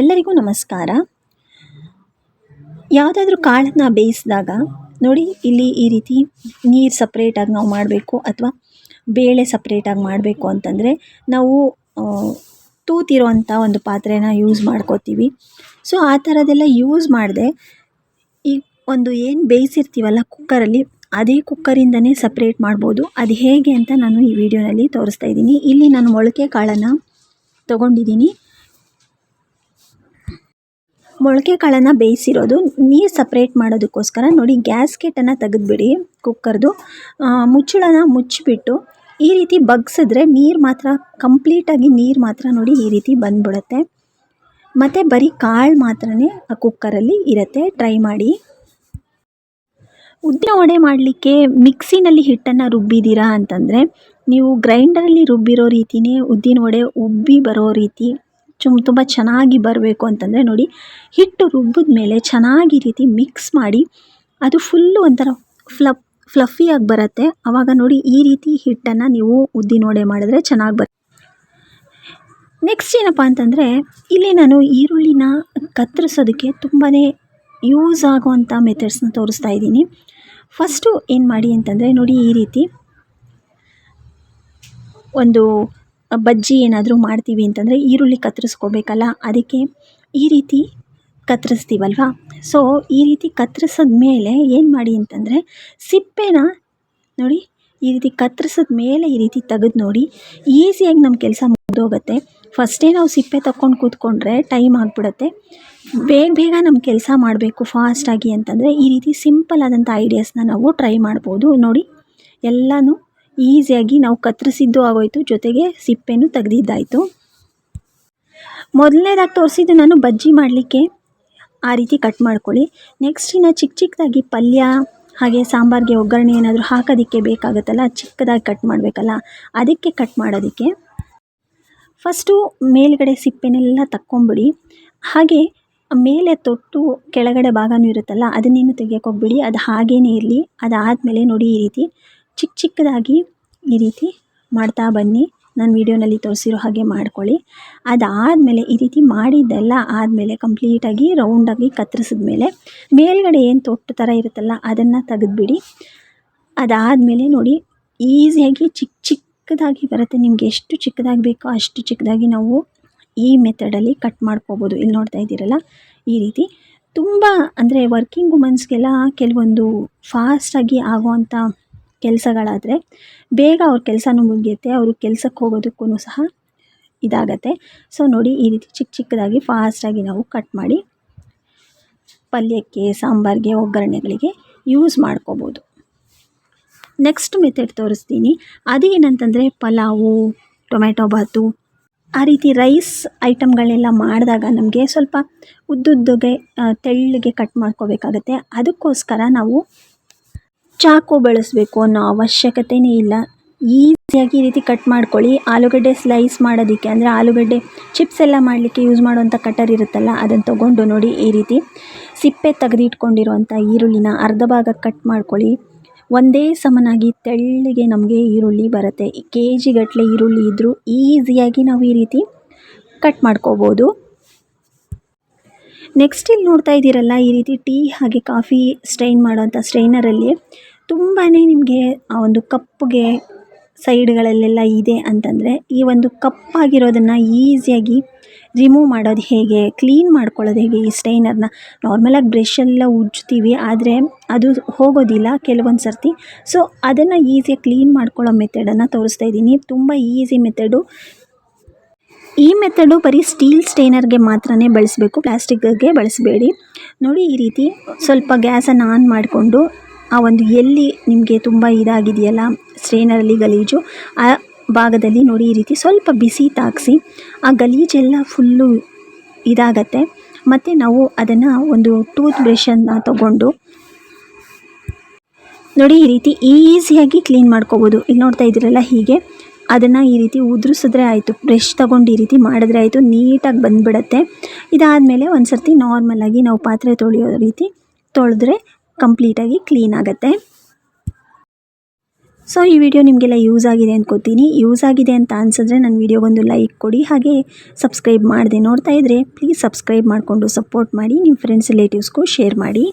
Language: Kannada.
ಎಲ್ಲರಿಗೂ ನಮಸ್ಕಾರ. ಯಾವುದಾದ್ರೂ ಕಾಳನ್ನು ಬೇಯಿಸಿದಾಗ ನೋಡಿ, ಇಲ್ಲಿ ಈ ರೀತಿ ನೀರು ಸಪ್ರೇಟಾಗಿ ನಾವು ಮಾಡಬೇಕು ಅಥವಾ ಬೇಳೆ ಸಪ್ರೇಟಾಗಿ ಮಾಡಬೇಕು ಅಂತಂದರೆ ನಾವು ತೂತಿರುವಂಥ ಒಂದು ಪಾತ್ರೆನ ಯೂಸ್ ಮಾಡ್ಕೋತೀವಿ. ಸೊ ಆ ಥರದ್ದೆಲ್ಲ ಯೂಸ್ ಮಾಡದೆ ಈ ಒಂದು ಏನು ಬೇಯಿಸಿರ್ತೀವಲ್ಲ ಕುಕ್ಕರಲ್ಲಿ, ಅದೇ ಕುಕ್ಕರಿಂದನೇ ಸಪ್ರೇಟ್ ಮಾಡ್ಬೋದು. ಅದು ಹೇಗೆ ಅಂತ ನಾನು ಈ ವಿಡಿಯೋನಲ್ಲಿ ತೋರಿಸ್ತಾ ಇದ್ದೀನಿ. ಇಲ್ಲಿ ನಾನು ಮೊಳಕೆ ಕಾಳನ್ನು ತೊಗೊಂಡಿದ್ದೀನಿ. ಮೊಳಕೆ ಕಾಳನ್ನು ಬೇಯಿಸಿರೋದು, ನೀರು ಸಪ್ರೇಟ್ ಮಾಡೋದಕ್ಕೋಸ್ಕರ ನೋಡಿ ಗ್ಯಾಸ್ಕೆಟನ್ನು ತೆಗೆದುಬಿಡಿ ಕುಕ್ಕರ್ದು ಮುಚ್ಚಳನ ಮುಚ್ಚಿಬಿಟ್ಟು ಈ ರೀತಿ ಬಗ್ಸಿದ್ರೆ ನೀರು ಮಾತ್ರ ಕಂಪ್ಲೀಟಾಗಿ ನೀರು ಮಾತ್ರ ನೋಡಿ ಈ ರೀತಿ ಬಂದ್ಬಿಡುತ್ತೆ. ಮತ್ತು ಬರೀ ಕಾಳು ಮಾತ್ರನೇ ಆ ಕುಕ್ಕರಲ್ಲಿ ಇರುತ್ತೆ. ಟ್ರೈ ಮಾಡಿ. ಉದ್ದಿನ ವಡೆ ಮಾಡಲಿಕ್ಕೆ ಮಿಕ್ಸಿನಲ್ಲಿ ಹಿಟ್ಟನ್ನು ರುಬ್ಬಿದ್ದೀರಾ ಅಂತಂದರೆ, ನೀವು ಗ್ರೈಂಡರಲ್ಲಿ ರುಬ್ಬಿರೋ ರೀತಿಯೇ ಉದ್ದಿನ ವಡೆ ಉಬ್ಬಿ ಬರೋ ರೀತಿ ಚುಮ್ ತುಂಬ ಚೆನ್ನಾಗಿ ಬರಬೇಕು ಅಂತಂದರೆ ನೋಡಿ, ಹಿಟ್ಟು ರುಬ್ಬಿದ ಮೇಲೆ ಚೆನ್ನಾಗಿ ರೀತಿ ಮಿಕ್ಸ್ ಮಾಡಿ, ಅದು ಫುಲ್ಲು ಒಂಥರ ಫ್ಲಪ್ ಫ್ಲಫಿಯಾಗಿ ಬರುತ್ತೆ. ಆವಾಗ ನೋಡಿ ಈ ರೀತಿ ಹಿಟ್ಟನ್ನು ನೀವು ಉದ್ದಿನೋಡೆ ಮಾಡಿದ್ರೆ ಚೆನ್ನಾಗಿ ಬರುತ್ತೆ ನೆಕ್ಸ್ಟ್ ಏನಪ್ಪ ಅಂತಂದರೆ, ಇಲ್ಲಿ ನಾನು ಈರುಳ್ಳಿನ ಕತ್ತರಿಸೋದಕ್ಕೆ ತುಂಬಾ ಯೂಸ್ ಆಗುವಂಥ ಮೆಥಡ್ಸ್ನ ತೋರಿಸ್ತಾ ಇದ್ದೀನಿ. ಫಸ್ಟು ಏನು ಮಾಡಿ ಅಂತಂದರೆ ನೋಡಿ ಈ ರೀತಿ ಒಂದು ಬಜ್ಜಿ ಏನಾದರೂ ಮಾಡ್ತೀವಿ ಅಂತಂದರೆ ಈರುಳ್ಳಿ ಕತ್ತರಿಸ್ಕೋಬೇಕಲ್ಲ, ಅದಕ್ಕೆ ಈ ರೀತಿ ಕತ್ತರಿಸ್ತೀವಲ್ವ? ಸೊ ಈ ರೀತಿ ಕತ್ತರಿಸಿದ ಮೇಲೆ ಏನು ಮಾಡಿ ಅಂತಂದರೆ ಸಿಪ್ಪೆನ ನೋಡಿ, ಈ ರೀತಿ ಕತ್ತರಿಸಿದ ಮೇಲೆ ಈ ರೀತಿ ತೆಗೆದು ನೋಡಿ, ಈಸಿಯಾಗಿ ನಮ್ಮ ಕೆಲಸ ಮುಗಿದೋಗುತ್ತೆ. ಫಸ್ಟೇ ನಾವು ಸಿಪ್ಪೆ ತಗೊಂಡು ಕೂತ್ಕೊಂಡ್ರೆ ಟೈಮ್ ಆಗಿಬಿಡುತ್ತೆ. ಬೇಗ ಬೇಗ ನಮ್ಮ ಕೆಲಸ ಮಾಡಬೇಕು ಫಾಸ್ಟಾಗಿ ಅಂತಂದರೆ ಈ ರೀತಿ ಸಿಂಪಲ್ ಆದಂಥ ಐಡಿಯಾಸ್ನ ನಾವು ಟ್ರೈ ಮಾಡ್ಬೋದು. ನೋಡಿ, ಎಲ್ಲನೂ ಈಸಿಯಾಗಿ ನಾವು ಕತ್ತರಿಸಿದ್ದು ಆಗೋಯಿತು. ಜೊತೆಗೆ ಸಿಪ್ಪೆನೂ ತೆಗೆದಿದ್ದಾಯಿತು. ಮೊದಲನೇದಾಗಿ ತೋರಿಸಿದ್ದು ನಾನು ಬಜ್ಜಿ ಮಾಡಲಿಕ್ಕೆ ಆ ರೀತಿ ಕಟ್ ಮಾಡ್ಕೊಳ್ಳಿ. ನೆಕ್ಸ್ಟ್ ಇನ್ನು ಚಿಕ್ಕ ಚಿಕ್ಕದಾಗಿ ಪಲ್ಯ, ಹಾಗೆ ಸಾಂಬಾರಿಗೆ ಒಗ್ಗರಣೆ ಏನಾದರೂ ಹಾಕೋದಕ್ಕೆ ಬೇಕಾಗುತ್ತಲ್ಲ, ಚಿಕ್ಕದಾಗಿ ಕಟ್ ಮಾಡಬೇಕಲ್ಲ, ಅದಕ್ಕೆ ಕಟ್ ಮಾಡೋದಕ್ಕೆ. ಫಸ್ಟು ಮೇಲುಗಡೆ ಸಿಪ್ಪೆನೆಲ್ಲ ತಕ್ಕೊಂಬಿಡಿ. ಹಾಗೆ ಮೇಲೆ ತೊಟ್ಟು ಕೆಳಗಡೆ ಭಾಗನೂ ಇರುತ್ತಲ್ಲ, ಅದನ್ನೇನು ತೆಗಿಯೋಕೆ ಹೋಗ್ಬಿಡಿ. ಅದು ಹಾಗೇ ಇರಲಿ. ಅದಾದಮೇಲೆ ನೋಡಿ ಈ ರೀತಿ. ಚಿಕ್ಕ ಚಿಕ್ಕದಾಗಿ ಈ ರೀತಿ ಮಾಡ್ತಾ ಬನ್ನಿ. ನಾನು ವೀಡಿಯೋನಲ್ಲಿ ತೋರಿಸಿರೋ ಹಾಗೆ ಮಾಡ್ಕೊಳ್ಳಿ. ಅದಾದಮೇಲೆ ಈ ರೀತಿ ಮಾಡಿದ್ದೆಲ್ಲ ಆದಮೇಲೆ ಕಂಪ್ಲೀಟಾಗಿ ರೌಂಡಾಗಿ ಕತ್ತರಿಸಿದ ಮೇಲೆ ಮೇಲ್ಗಡೆ ಏನು ತೊಟ್ಟು ಥರ ಇರುತ್ತಲ್ಲ ಅದನ್ನು ತೆಗೆದುಬಿಡಿ. ಅದಾದಮೇಲೆ ನೋಡಿ, ಈಸಿಯಾಗಿ ಚಿಕ್ಕ ಚಿಕ್ಕದಾಗಿ ಬರುತ್ತೆ. ನಿಮಗೆ ಎಷ್ಟು ಚಿಕ್ಕದಾಗಿ ಬೇಕೋ ಅಷ್ಟು ಚಿಕ್ಕದಾಗಿ ನಾವು ಈ ಮೆಥಡಲ್ಲಿ ಕಟ್ ಮಾಡ್ಕೋಬೋದು. ಇಲ್ಲಿ ನೋಡ್ತಾ ಇದ್ದೀರಲ್ಲ, ಈ ರೀತಿ. ತುಂಬ ಅಂದರೆ ವರ್ಕಿಂಗ್ ವುಮೆನ್ಸ್ಗೆಲ್ಲ ಕೆಲವೊಂದು ಫಾಸ್ಟಾಗಿ ಆಗುವಂಥ ಕೆಲಸಗಳಾದರೆ ಬೇಗ ಅವ್ರ ಕೆಲಸನೂ ಮುಗಿಯುತ್ತೆ, ಅವರು ಕೆಲ್ಸಕ್ಕೆ ಹೋಗೋದಕ್ಕೂ ಸಹ ಇದಾಗತ್ತೆ. ಸೊ ನೋಡಿ ಈ ರೀತಿ ಚಿಕ್ಕ ಚಿಕ್ಕದಾಗಿ ಫಾಸ್ಟಾಗಿ ನಾವು ಕಟ್ ಮಾಡಿ ಪಲ್ಯಕ್ಕೆ, ಸಾಂಬಾರಿಗೆ, ಒಗ್ಗರಣೆಗಳಿಗೆ ಯೂಸ್ ಮಾಡ್ಕೋಬೋದು. ನೆಕ್ಸ್ಟ್ ಮೆಥಡ್ ತೋರಿಸ್ತೀನಿ. ಅದೇನಂತಂದರೆ ಪಲಾವು ಟೊಮೆಟೊ ಬಾತು. ಆ ರೀತಿ ರೈಸ್ ಐಟಮ್ಗಳೆಲ್ಲ ಮಾಡಿದಾಗ ನಮಗೆ ಸ್ವಲ್ಪ ಉದ್ದುದ್ದಗೆ ತೆಳ್ಳಗೆ ಕಟ್ ಮಾಡ್ಕೋಬೇಕಾಗತ್ತೆ. ಅದಕ್ಕೋಸ್ಕರ ನಾವು ಚಾಕು ಬಳಸಬೇಕು ಅನ್ನೋ ಅವಶ್ಯಕತೆಯೇ ಇಲ್ಲ. ಈಸಿಯಾಗಿ ಈ ರೀತಿ ಕಟ್ ಮಾಡ್ಕೊಳ್ಳಿ. ಆಲೂಗಡ್ಡೆ ಸ್ಲೈಸ್ ಮಾಡೋದಕ್ಕೆ, ಅಂದರೆ ಆಲೂಗಡ್ಡೆ ಚಿಪ್ಸ್ ಎಲ್ಲ ಮಾಡಲಿಕ್ಕೆ ಯೂಸ್ ಮಾಡುವಂಥ ಕಟರ್ ಇರುತ್ತಲ್ಲ, ಅದನ್ನು ತೊಗೊಂಡು ನೋಡಿ ಈ ರೀತಿ ಸಿಪ್ಪೆ ತೆಗೆದಿಟ್ಕೊಂಡಿರುವಂಥ ಈರುಳ್ಳಿನ ಅರ್ಧ ಭಾಗ ಕಟ್ ಮಾಡ್ಕೊಳ್ಳಿ. ಒಂದೇ ಸಮನಾಗಿ ತೆಳ್ಳಗೆ ನಮಗೆ ಈರುಳ್ಳಿ ಬರುತ್ತೆ. ಕೆ ಜಿಗಟ್ಟಲೆ ಈರುಳ್ಳಿ ಇದ್ದರೂ ಈಸಿಯಾಗಿ ನಾವು ಈ ರೀತಿ ಕಟ್ ಮಾಡ್ಕೋಬೋದು. ನೆಕ್ಸ್ಟ್ ಇಲ್ಲಿ ನೋಡ್ತಾ ಇದ್ದೀರಲ್ಲ, ಈ ರೀತಿ ಟೀ ಹಾಗೆ ಕಾಫಿ ಸ್ಟ್ರೈನ್ ಮಾಡೋಂಥ ಸ್ಟ್ರೈನರಲ್ಲಿ ತುಂಬಾ ನಿಮಗೆ ಆ ಒಂದು ಕಪ್ಪಗೆ ಸೈಡ್ಗಳಲ್ಲೆಲ್ಲ ಇದೆ ಅಂತಂದರೆ ಈ ಒಂದು ಕಪ್ಪಾಗಿರೋದನ್ನು ಈಸಿಯಾಗಿ ರಿಮೂವ್ ಮಾಡೋದು ಹೇಗೆ, ಕ್ಲೀನ್ ಮಾಡ್ಕೊಳ್ಳೋದು ಹೇಗೆ ಈ ಸ್ಟೈನರ್ನ? ನಾರ್ಮಲಾಗಿ ಬ್ರಷೆಲ್ಲ ಉಜ್ಜ್ತೀವಿ ಆದರೆ ಅದು ಹೋಗೋದಿಲ್ಲ ಕೆಲವೊಂದು ಸರ್ತಿ. ಸೊ, ಅದನ್ನು ಈಸಿಯಾಗಿ ಕ್ಲೀನ್ ಮಾಡ್ಕೊಳ್ಳೋ ಮೆಥಡನ್ನು ತೋರಿಸ್ತಾ ಇದ್ದೀನಿ. ತುಂಬ ಈಸಿ ಮೆಥಡು. ಈ ಮೆಥಡು ಬರೀ ಸ್ಟೀಲ್ ಸ್ಟೈನರ್ಗೆ ಮಾತ್ರ ಬಳಸಬೇಕು, ಪ್ಲಾಸ್ಟಿಕ್ಗೆ ಬಳಸಬೇಡಿ. ನೋಡಿ ಈ ರೀತಿ ಸ್ವಲ್ಪ ಗ್ಯಾಸನ್ನು ಆನ್ ಮಾಡಿಕೊಂಡು ಆ ಒಂದು ಎಲ್ಲಿ ನಿಮಗೆ ತುಂಬ ಇದಾಗಿದೆಯಲ್ಲ, ಸ್ಟ್ರೈನರಲ್ಲಿ ಗಲೀಜು, ಆ ಭಾಗದಲ್ಲಿ ನೋಡಿ ಈ ರೀತಿ ಸ್ವಲ್ಪ ಬಿಸಿ ತಾಗಿಸಿ, ಆ ಗಲೀಜೆಲ್ಲ ಫುಲ್ಲು ಇದಾಗತ್ತೆ. ಮತ್ತು ನಾವು ಅದನ್ನು ಒಂದು ಟೂತ್ ಬ್ರಷನ್ನು ತಗೊಂಡು ನೋಡಿ ಈ ರೀತಿ ಈಸಿಯಾಗಿ ಕ್ಲೀನ್ ಮಾಡ್ಕೋಬೋದು. ಇಲ್ಲಿ ನೋಡ್ತಾ ಇದ್ದೀರಲ್ಲ ಹೀಗೆ. ಅದನ್ನು ಈ ರೀತಿ ಉದುರಿಸಿದ್ರೆ ಆಯಿತು. ಬ್ರಷ್ ತೊಗೊಂಡು ಈ ರೀತಿ ಮಾಡಿದ್ರೆ ಆಯಿತು. ನೀಟಾಗಿ ಬಂದುಬಿಡತ್ತೆ. ಇದಾದಮೇಲೆ ಒಂದು ಸರ್ತಿ ನಾರ್ಮಲಾಗಿ ನಾವು ಪಾತ್ರೆ ತೊಳೆಯೋ ರೀತಿ ತೊಳೆದ್ರೆ ಕಂಪ್ಲೀಟಾಗಿ ಕ್ಲೀನ್ ಆಗುತ್ತೆ. ಸೊ, ಈ ವಿಡಿಯೋ ನಿಮಗೆಲ್ಲ ಯೂಸ್ ಆಗಿದೆ ಅಂದ್ಕೋತೀನಿ ಯೂಸ್ ಆಗಿದೆ ಅಂತ ಅನ್ಸಿದ್ರೆ ನನ್ನ ವಿಡಿಯೋಗೊಂದು ಲೈಕ್ ಕೊಡಿ. ಹಾಗೆ ಸಬ್ಸ್ಕ್ರೈಬ್ ಮಾಡಿದೆ ನೋಡ್ತಾ ಇದ್ದರೆ ಪ್ಲೀಸ್ ಸಬ್ಸ್ಕ್ರೈಬ್ ಮಾಡಿಕೊಂಡು ಸಪೋರ್ಟ್ ಮಾಡಿ ನಿಮ್ಮ ಫ್ರೆಂಡ್ಸ್, ರಿಲೇಟಿವ್ಸ್ಗೂ ಶೇರ್ ಮಾಡಿ.